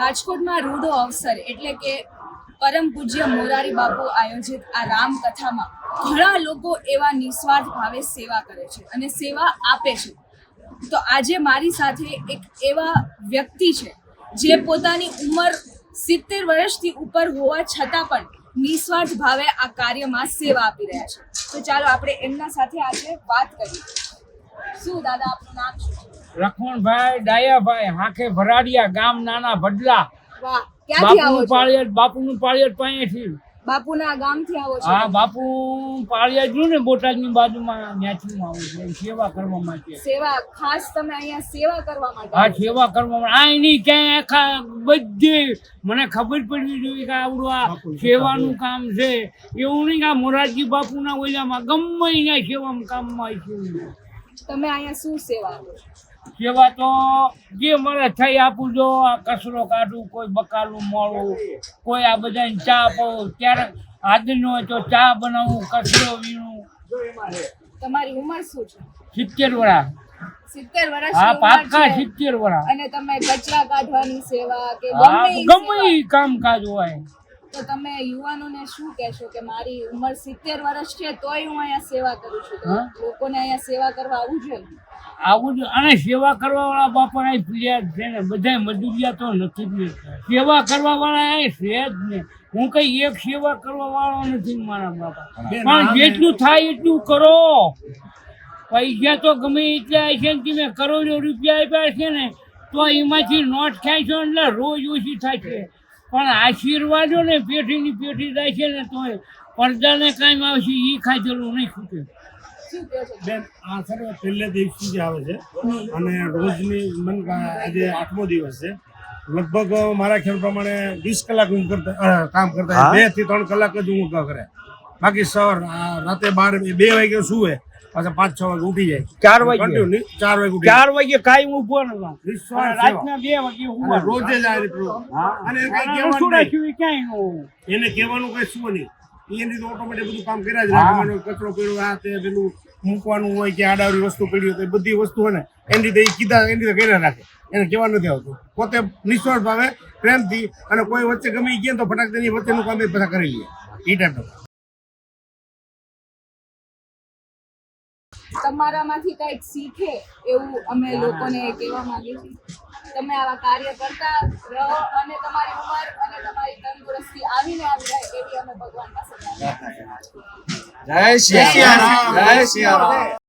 રાજકોટમાં રૂડો અવસર એટલે કે પરમ પૂજ્ય મોરારી બાપુ આયોજિત આ રામકથામાં ઘણા લોકો એવા નિસ્વાર્થ ભાવે સેવા કરે છે અને સેવા આપે છે. તો આજે મારી સાથે એક એવા વ્યક્તિ છે જે પોતાની ઉંમર સિત્તેર વર્ષથી ઉપર હોવા છતાં પણ નિસ્વાર્થ ભાવે આ કાર્યમાં સેવા આપી રહ્યા છે. તો ચાલો આપણે એમના સાથે આજે વાત કરીએ. શું દાદા, આપનું નામ શું છે? લક્ષ્મણભાઈ ડાયાભાઈ હાખે ભરાડિયા ગામ નાના ભડલા. વાહ ક્યાંથી આવો બાપુનું છો પાળિયાદ બાપુનું પાળિયાદ પાસેથી બાપુના ગામથી આવો છો? હા બાપુ પાળિયાદ રહ્યું ને બોટાદની બાજુમાં ત્યાંથી હું આવું છું. સેવા કરવા માટે. સેવા ખાસ તમે અહીંયા સેવા કરવા માટે આ આવો સેવા કરવા માટે. આ એની ક્યાંય આખા બધી મને ખબર પડવી જોઈએ કે આવડું આ સેવાનું કામ છે. એવું નહીં કે આ મોરારજી બાપુના ઓલામાં ગમે અહીંયા સેવામાં કામમાં છે. તમે અહીંયા શું સેવા આપો છો? સેવા તો જે મને થઈ આપું જો આ કચરો કાઢું કોઈ બકાલું મળું કોઈ આ બધાને ચા આપો ક્યારેક હાજર હોય તો ચા બનાવું કચરો વીણું. તમારી ઉંમર શું છે? સિત્તેર વડા સિત્તેર હા વર્ષની ઉંમર પાક્કા છે. સિત્તેર વરા. અને તમે કચરા કાઢવાની સેવા કે ગમે કામકાજ હોય. તો તમે યુવાનોને શું કહેશો કે મારી ઉંમર સિત્તેર વર્ષ છે તોય હું અહીંયા સેવા કરું છું? લોકોને અહીંયા સેવા કરવા આવવું જોઈએ. આવું જ અને સેવા કરવા વાળા બાપા અહીં ફરિયાદ છે ને બધા મજૂરિયાતો નથી જ સેવા કરવા વાળા અહીં છે જ નહીં હું કઈ એક સેવા કરવા વાળો નથી મારા બાપા. પણ જેટલું થાય એટલું કરો. પૈસા તો ગમે એટલા છે ને તમે કરોડો રૂપિયા આપ્યા છે ને તો એમાંથી નોટ ખાય છે એટલે રોજ ઓછી થાય છે. પણ આશીર્વાદો ને પેઢીની પેઢી થાય છે ને તો પડદાને કાંઈ આવશે એ ખાધેલું નહીં ખૂટે. બેન આ સર પહેલે દિવસથી જ આવે છે. અને રોજની મન આજે આઠમો દિવસ છે. લગભગ મારા ખ્યાલ પ્રમાણે વીસ કલાક હું કરતા કામ કરતા બેથી ત્રણ કલાક જ હું કરે. બાકી સર રાતે બાર બે વાગે સુવે પાછા પાંચ છ વાગે ઉઠી જાય. ચાર વાગે Continue, ચાર વાગે ઉઠી ચાર વાગે કાઈ ઊભો નતો રાતના બે વાગે અને રોજે જ આ અને. એને કહેવાનું કઈ શું નહીં. એની તો ઓટોમેટિક બધું કામ કર્યા જ રાખવાનું. કચરો પડ્યો આ તે પેલું મૂકવાનું હોય કે આડાવડી વસ્તુ પડી હોય બધી વસ્તુ હોય ને એની રીતે એ કીધા એની રીતે કર્યા રાખે. એને કહેવા નથી આવતું. પોતે નિસ્વાર્થ ભાવે પ્રેમથી અને કોઈ વચ્ચે ગમે ઈ ગયા ને તો ફટાક તેની વચ્ચેનું કામ એ બધા કરી લે. એ ટાઈપનું તમારામાંથી કંઈક શીખે એવું અમે લોકોને કહેવા માંગીએ છીએ? તમે આવા કાર્ય કરતા રહો અને તમારી ઉંમર અને તમારી તંદુરસ્તી આવીને આવી જાય એવી અમે ભગવાન પાસે. જય શ્રી જય સિયારામ